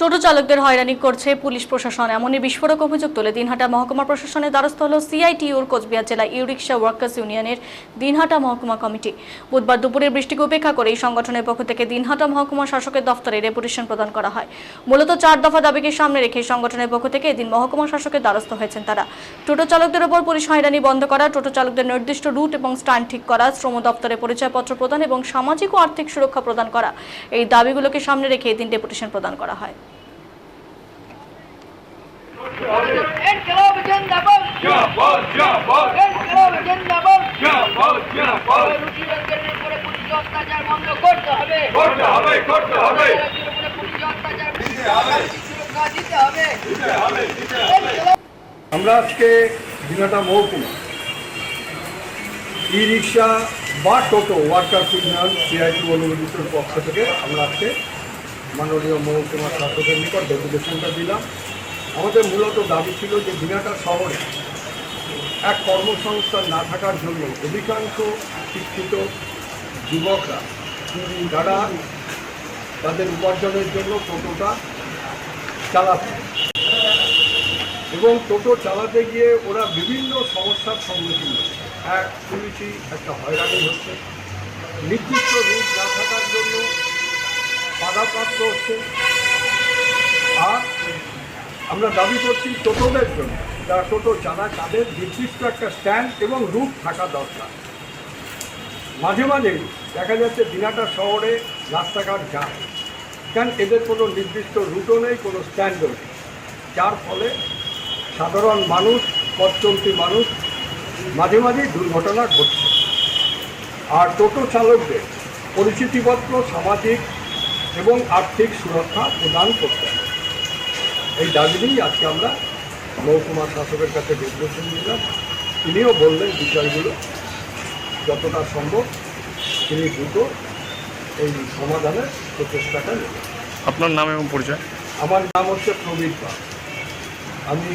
টোটো চালকদের হয়রানি করছে পুলিশ প্রশাসন। এমনই বিস্ফোরক অভিযোগ তুলে দিনহাটা মহকুমা প্রশাসনের দ্বারস্থ হল সিআইটিউর কোচবিহার জেলা ই রিক্সা ওয়ার্কার্স ইউনিয়নের দিনহাটা মহকুমা কমিটি। বুধবার দুপুরের বৃষ্টিকে উপেক্ষা করে এই সংগঠনের পক্ষ থেকে দিনহাটা মহকুমা শাসকের দফতরে রেপুটেশন প্রদান করা হয়। মূলত চার দফা দাবিকে সামনে রেখে সংগঠনের পক্ষ থেকে এদিন মহকুমা শাসকের দ্বারস্থ হয়েছেন তারা। টোটো চালকদের ওপর পুলিশ হয়রানি বন্ধ করা, টোটো চালকদের নির্দিষ্ট রুট এবং স্ট্যান্ড ঠিক করা, শ্রম দপ্তরে পরিচয়পত্র প্রদান এবং সামাজিক ও আর্থিক সুরক্ষা প্রদান করা। এই দাবিগুলোকে সামনে রেখে এদিন ডেপুটেশন প্রদান করা হয়। انقلاب জিন্দাবাদ জিন্দাবাদ জিন্দাবাদ انقلاب জিন্দাবাদ জিন্দাবাদ জিন্দাবাদ রুটি বেকারের উপরে পুলিশ অত্যাচার বন্ধ করতে হবে করতে হবে করতে হবে রাজ্যের উপরে পুলিশ অত্যাচার দিতে হবে। সুরক্ষা দিতে হবে দিতে হবে দিতে হবে ইনকিলাব আমরা আজকে দিনাটা মহকুমা ই রিক্সা বা টোটো ওয়ার্কার ইউনিয়ন সিআইটি অনুমোদিতর পক্ষ থেকে আমরা আজকে মাননীয় মহকুমা শাসকের নিকট ডেপুটেশনটা দিলাম আমাদের মূলত দাবি ছিল যে দিনাটা শহরে এক কর্মসংস্থান না থাকার জন্য অধিকাংশ শিক্ষিত যুবকরা তারা তাদের উপার্জনের জন্য টোটোটা চালাচ্ছে এবং টোটো চালাতে গিয়ে ওরা বিভিন্ন সমস্যার সম্মুখীন হচ্ছে। এক পুলিশি একটা হয়রানি হচ্ছে। নির্দিষ্ট রুট না থাকার জন্য বাধাপ্রাপ্ত হচ্ছে। আমরা দাবি করছি টোটোদের জন্য। যারা টোটো চালায়, তাদের নির্দিষ্ট একটা স্ট্যান্ড এবং রুট থাকা দরকার। মাঝে মাঝে দেখা যাচ্ছে দিনাটা শহরে রাস্তাঘাট যায়। কারণ এদের কোনো নির্দিষ্ট রুটও নেই, কোনো স্ট্যান্ডও নেই। যার ফলে সাধারণ মানুষ পথ চলতি মানুষ মাঝে মাঝেই দুর্ঘটনা ঘটছে। আর টোটো চালকদের পরিচিতিপত্র, সামাজিক এবং আর্থিক সুরক্ষা প্রদান করতে হবে। এই দাবি নিয়েই আজকে আমরা মহকুমা শাসকের কাছে ডিসকাশন দিলাম। তিনিও বললেন বিষয়গুলো যতটা সম্ভব তিনি দ্রুত এই সমাধানের প্রচেষ্টাটা নেবেন। আপনার নাম এবং পরিচয়? আমার নাম হচ্ছে প্রবীর পাল। আমি